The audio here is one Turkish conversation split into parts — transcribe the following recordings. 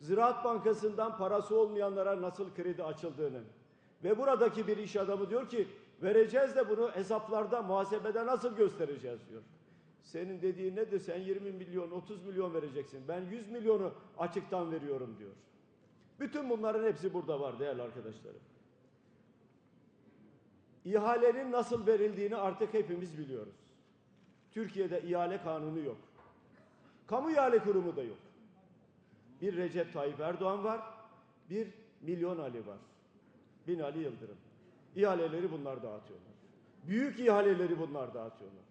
Ziraat Bankası'ndan parası olmayanlara nasıl kredi açıldığını ve buradaki bir iş adamı diyor ki vereceğiz de bunu hesaplarda, muhasebede nasıl göstereceğiz diyor. Senin dediğin nedir? Sen 20 milyon, 30 milyon vereceksin. Ben 100 milyonu açıktan veriyorum diyor. Bütün bunların hepsi burada var değerli arkadaşlarım. İhalenin nasıl verildiğini artık hepimiz biliyoruz. Türkiye'de ihale kanunu yok. Kamu ihale kurumu da yok. Bir Recep Tayyip Erdoğan var, bir Milyon Ali var. Bin Ali Yıldırım. İhaleleri bunlar dağıtıyorlar. Büyük ihaleleri bunlar dağıtıyorlar.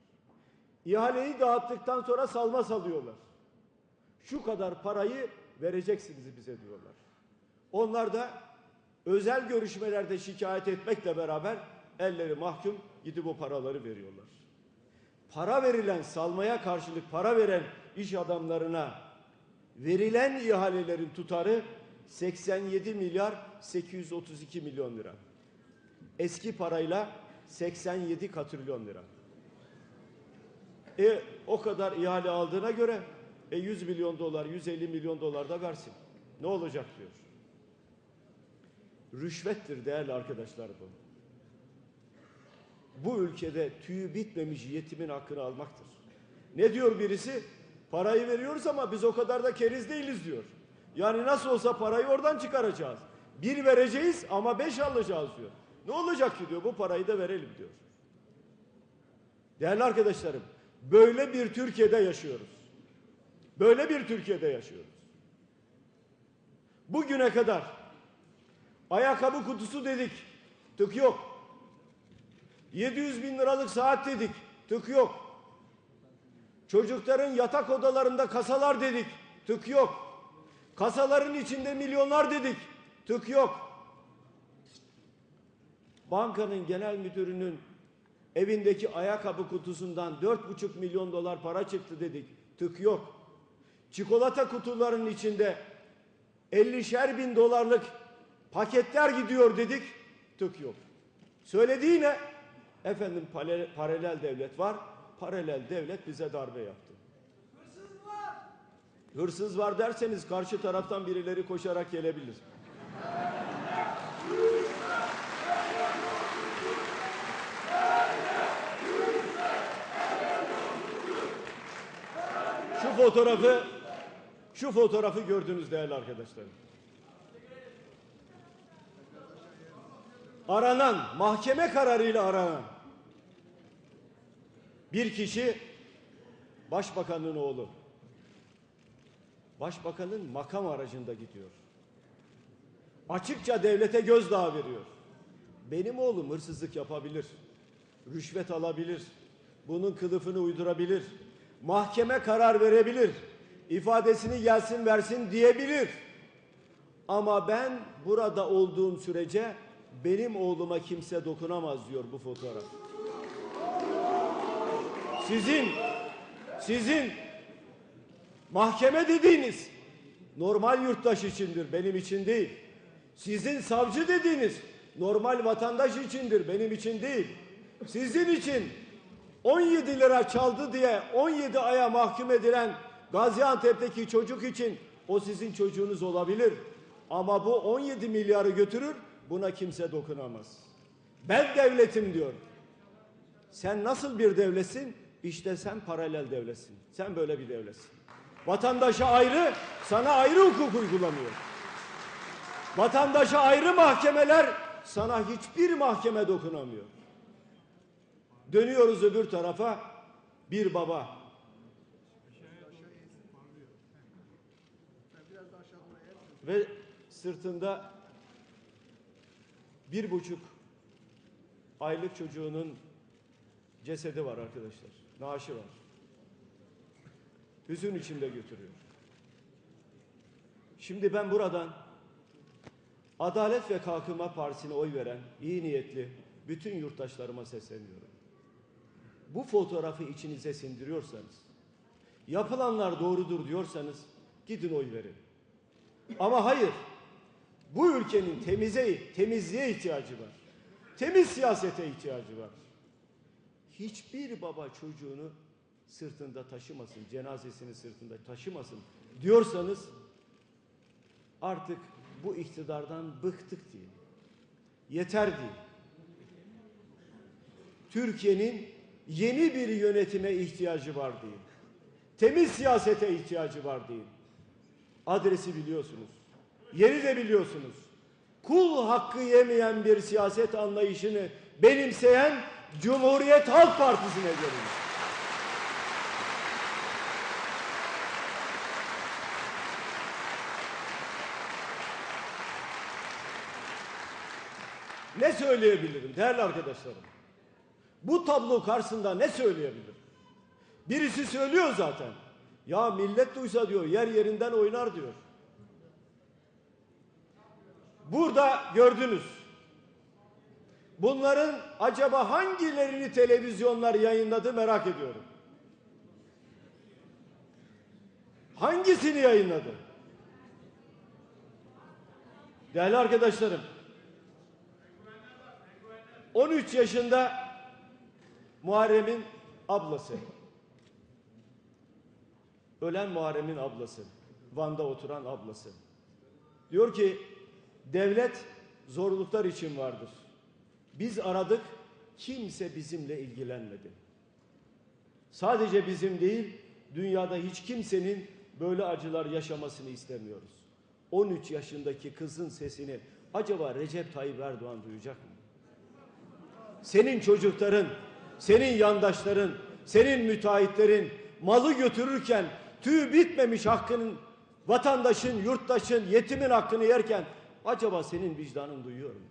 İhaleyi dağıttıktan sonra salma salıyorlar. Şu kadar parayı vereceksiniz bize diyorlar. Onlar da özel görüşmelerde şikayet etmekle beraber elleri mahkum gidip o paraları veriyorlar. Para verilen, salmaya karşılık para veren iş adamlarına verilen ihalelerin tutarı 87 milyar 832 milyon lira. Eski parayla 87 katrilyon lira. E o kadar ihale aldığına göre e 100 milyon dolar, 150 milyon dolar da versin. Ne olacak diyor. Rüşvettir değerli arkadaşlar bu. Bu ülkede tüyü bitmemiş yetimin hakkını almaktır. Ne diyor birisi? Parayı veriyoruz ama biz o kadar da keriz değiliz diyor. Yani nasıl olsa parayı oradan çıkaracağız. Bir vereceğiz ama beş alacağız diyor. Ne olacak ki diyor bu parayı da verelim diyor. Değerli arkadaşlarım böyle bir Türkiye'de yaşıyoruz. Böyle bir Türkiye'de yaşıyoruz. Bugüne kadar ayakkabı kutusu dedik. Tık yok. 700 bin liralık saat dedik. Tık yok. Çocukların yatak odalarında kasalar dedik. Tık yok. Kasaların içinde milyonlar dedik. Tık yok. Bankanın genel müdürünün evindeki ayakkabı kutusundan 4,5 milyon dolar para çıktı dedik. Tık yok. Çikolata kutularının içinde 50'şer bin dolarlık paketler gidiyor dedik. Tık yok. Söylediği ne? Efendim paralel devlet var. Paralel devlet bize darbe yaptı. Hırsız var. Hırsız var derseniz karşı taraftan birileri koşarak gelebilir. Şu fotoğrafı şu fotoğrafı gördünüz değerli arkadaşlarım. Aranan, mahkeme kararıyla aranan bir kişi başbakanın oğlu. Başbakanın makam aracında gidiyor. Açıkça devlete gözdağı veriyor. Benim oğlum hırsızlık yapabilir. Rüşvet alabilir. Bunun kılıfını uydurabilir. Mahkeme karar verebilir. ifadesini gelsin versin diyebilir. Ama ben burada olduğum sürece benim oğluma kimse dokunamaz diyor bu fotoğraf. Sizin sizin mahkeme dediğiniz normal yurttaş içindir, benim için değil. Sizin savcı dediğiniz normal vatandaş içindir, benim için değil. Sizin için 17 lira çaldı diye 17 aya mahkum edilen Gaziantep'teki çocuk için o sizin çocuğunuz olabilir. Ama bu 17 milyarı götürür, buna kimse dokunamaz. Ben devletim diyor. Sen nasıl bir devletsin? İşte sen paralel devletsin. Sen böyle bir devletsin. Vatandaşa ayrı, sana ayrı hukuk uygulanıyor. Vatandaşa ayrı mahkemeler, sana hiçbir mahkeme dokunamıyor. Dönüyoruz öbür tarafa, bir baba. Ve sırtında bir buçuk aylık çocuğunun cesedi var arkadaşlar. Naaşı var. Hüzün içinde götürüyor. Şimdi ben buradan Adalet ve Kalkınma Partisi'ne oy veren iyi niyetli bütün yurttaşlarıma sesleniyorum. Bu fotoğrafı içinize sindiriyorsanız, yapılanlar doğrudur diyorsanız gidin oy verin. Ama hayır, bu ülkenin temize, temizliğe ihtiyacı var. Temiz siyasete ihtiyacı var. Hiçbir baba çocuğunu sırtında taşımasın, cenazesini sırtında taşımasın diyorsanız artık bu iktidardan bıktık diye. Yeter diye. Türkiye'nin yeni bir yönetime ihtiyacı var diye. Temiz siyasete ihtiyacı var diye. Adresi biliyorsunuz. Yeri de biliyorsunuz. Kul hakkı yemeyen bir siyaset anlayışını benimseyen Cumhuriyet Halk Partisi'ne gelin. Ne söyleyebilirim değerli arkadaşlarım? Bu tablo karşısında ne söyleyebilirim? Birisi söylüyor zaten. Ya millet duysa diyor yer yerinden oynar diyor. Burada gördünüz. Bunların acaba hangilerini televizyonlar yayınladı merak ediyorum. Hangisini yayınladı? Değerli arkadaşlarım, 13 yaşında Muharrem'in ablası. Ölen Muharrem'in ablası. Van'da oturan ablası. Diyor ki devlet zorluklar için vardır. Biz aradık kimse bizimle ilgilenmedi. Sadece bizim değil dünyada hiç kimsenin böyle acılar yaşamasını istemiyoruz. 13 yaşındaki kızın sesini acaba Recep Tayyip Erdoğan duyacak mı? Senin çocukların, senin yandaşların, senin müteahhitlerin malı götürürken tüy bitmemiş hakkının vatandaşın, yurttaşın, yetimin hakkını yerken acaba senin vicdanın duyuyor mu?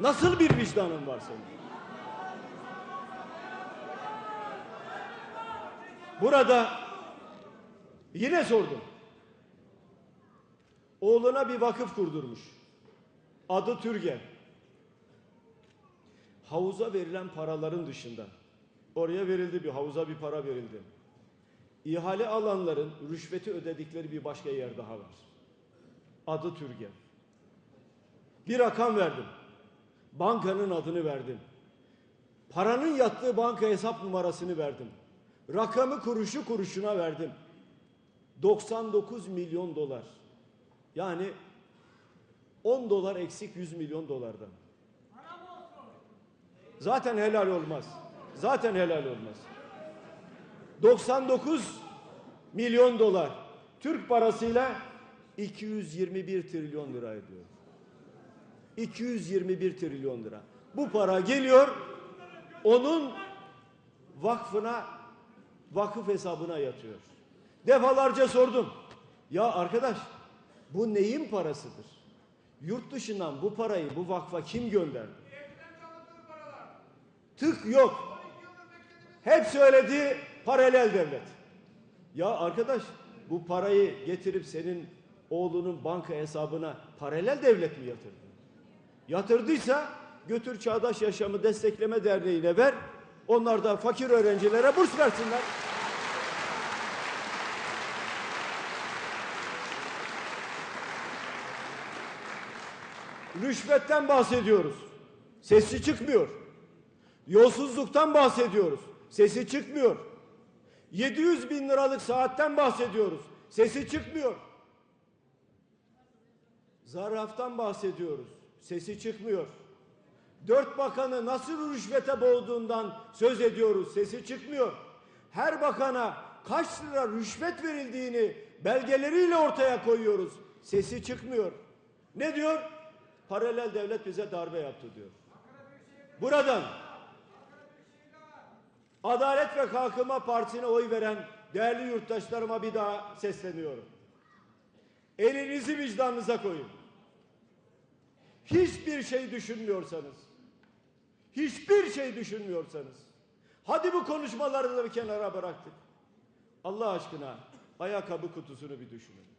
Nasıl bir vicdanın var senin? Burada yine sordum. Oğluna bir vakıf kurdurmuş. Adı Türgen. Havuza verilen paraların dışında oraya verildi bir havuza bir para verildi. İhale alanların rüşveti ödedikleri bir başka yer daha var. Adı Türgen. Bir rakam verdim. Bankanın adını verdim. Paranın yattığı banka hesap numarasını verdim. Rakamı kuruşu kuruşuna verdim. 99 milyon dolar. Yani 10 dolar eksik 100 milyon dolardan. Zaten helal olmaz. Zaten helal olmaz. 99 milyon dolar. Türk parasıyla 221 trilyon lira ediyor. 221 trilyon lira. Bu para geliyor onun vakfına vakıf hesabına yatıyor. Defalarca sordum. Ya arkadaş bu neyin parasıdır? Yurt dışından bu parayı bu vakfa kim gönderdi? Tık yok. Hep söyledi paralel devlet. Ya arkadaş bu parayı getirip senin oğlunun banka hesabına paralel devlet mi yatırdı? Yatırdıysa götür Çağdaş Yaşamı Destekleme Derneği'ne ver. Onlar da fakir öğrencilere burs versinler. Rüşvetten bahsediyoruz. Sesi çıkmıyor. Yolsuzluktan bahsediyoruz. Sesi çıkmıyor. 700 bin liralık saatten bahsediyoruz. Sesi çıkmıyor. Zarraftan bahsediyoruz. Sesi çıkmıyor. Dört bakanı nasıl rüşvete boğduğundan söz ediyoruz. Sesi çıkmıyor. Her bakana kaç lira rüşvet verildiğini belgeleriyle ortaya koyuyoruz. Sesi çıkmıyor. Ne diyor? Paralel devlet bize darbe yaptı diyor. Buradan Adalet ve Kalkınma Partisi'ne oy veren değerli yurttaşlarıma bir daha sesleniyorum. Elinizi vicdanınıza koyun. Hiçbir şey düşünmüyorsanız, hiçbir şey düşünmüyorsanız, hadi bu konuşmaları da bir kenara bıraktık. Allah aşkına ayakkabı kutusunu bir düşünün.